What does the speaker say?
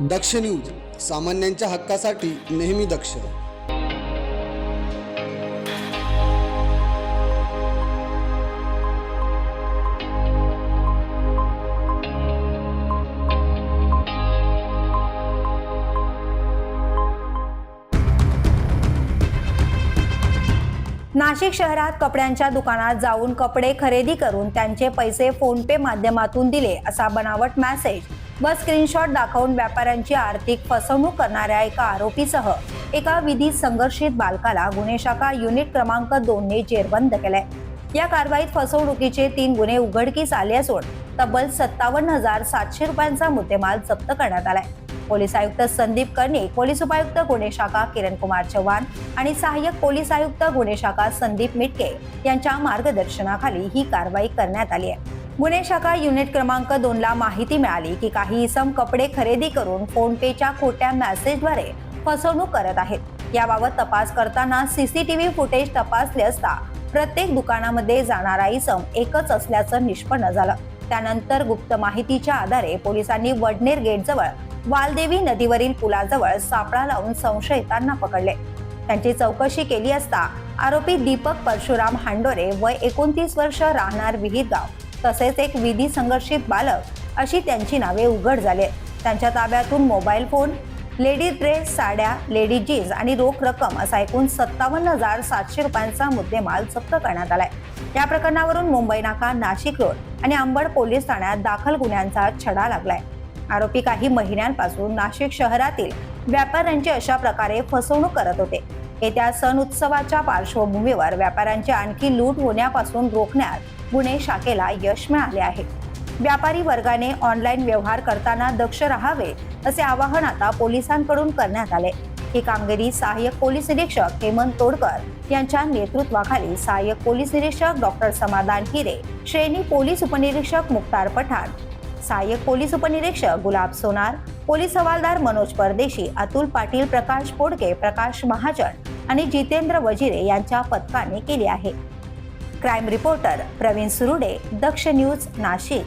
दक्ष news सामान्यांच्या हक्कासाठी नेहमी दक्ष. नाशिक शहरात कपड्यांच्या दुकानात जाऊन कपडे खरेदी करून त्यांचे पैसे फोनपे माध्यमातून दिले असा बनावट मॅसेज व स्क्रीनशॉट दाखवून व्यापाऱ्यांची आर्थिक फसवणूक करणाऱ्या एका आरोपीसह एका विधी संघर्षित बालकाला गुन्हे शाखा युनिट क्रमांक दोनने जेरबंद केलंय. या कारवाईत फसवणुकीचे तीन गुन्हे उघडकीस आले असून तब्बल सत्तावन्न हजार सातशे रुपयांचा मुद्देमाल जप्त करण्यात आलाय. पोलीस आयुक्त संदीप कर्णिक पोलीस उपायुक्त गुन्हे शाखा किरण कुमार चव्हाण आणि सहाय्यक पोलीस आयुक्त गुन्हे शाखा संदीप मिटके यांच्या मार्गदर्शनाखाली ही कारवाई करण्यात आली आहे. गुन्हे शाखा युनिट क्रमांक दोनला माहिती मिळाली की काही इसम कपडे खरेदी करून फोन पेच्या खोट्या मेसेजद्वारे फसवणूक करत आहेत. याबाबत तपास करताना सीसीटीव्ही फुटेज तपासले असता प्रत्येक दुकानामध्ये जाणारा इसम एकच असल्याचं निष्पन्न झालं. त्यानंतर गुप्त माहितीच्या आधारे पोलिसांनी वडनेर गेटजवळ वालदेवी नदीवरील पुलाजवळ सापळा लावून संशयितांना पकडले. त्यांची चौकशी केली असता आरोपी दीपक परशुराम हांडोरे वय एकोणतीस वर्ष राहणार विहित गाव तसेच एक विधी संघर्षित बालक अशी त्यांची नावे उघड झाली. आहेत. त्यांच्या ताब्यातून मोबाईल फोन लेडीज ड्रेस साड्या लेडी जीन्स आणि रोख रक्कम असा एकूण सत्तावन्न हजार सातशे रुपयांचा मुद्देमाल जप्त करण्यात आलाय. या प्रकरणावरून मुंबई नाका नाशिक रोड आणि अंबड पोलीस ठाण्यात दाखल गुन्ह्यांचा छडा लागलाय. आरोपी काही महिन्यांपासून नाशिक शहरातील व्यापाऱ्यांची अशा प्रकारे फसवणूक करत होते. येत्या सण उत्सवाच्या पार्श्वभूमीवर व्यापाऱ्यांची आणखी लूट होण्यापासून रोखण्यात गुन्हे शाखेला यश मिळाले आहे. व्यापारी वर्गाने ऑनलाईन व्यवहार करताना दक्ष राहावे असे आवाहन आता पोलिसांकडून करण्यात आले. ही कामगिरी सहाय्यक पोलीस निरीक्षक हेमंत तोडकर यांच्या नेतृत्वाखाली सहाय्यक पोलीस निरीक्षक डॉक्टर समाधान हिरे श्रेणी पोलीस उपनिरीक्षक मुक्तार पठाण सहाय्यक पोलीस उपनिरीक्षक गुलाब सोनार पोलीस हवालदार मनोज परदेशी अतुल पाटील प्रकाश पोडके प्रकाश महाजन आणि जितेंद्र वजिरे यांच्या पथकाने केली आहे. Crime reporter Praveen Surude Daksh news Nashik.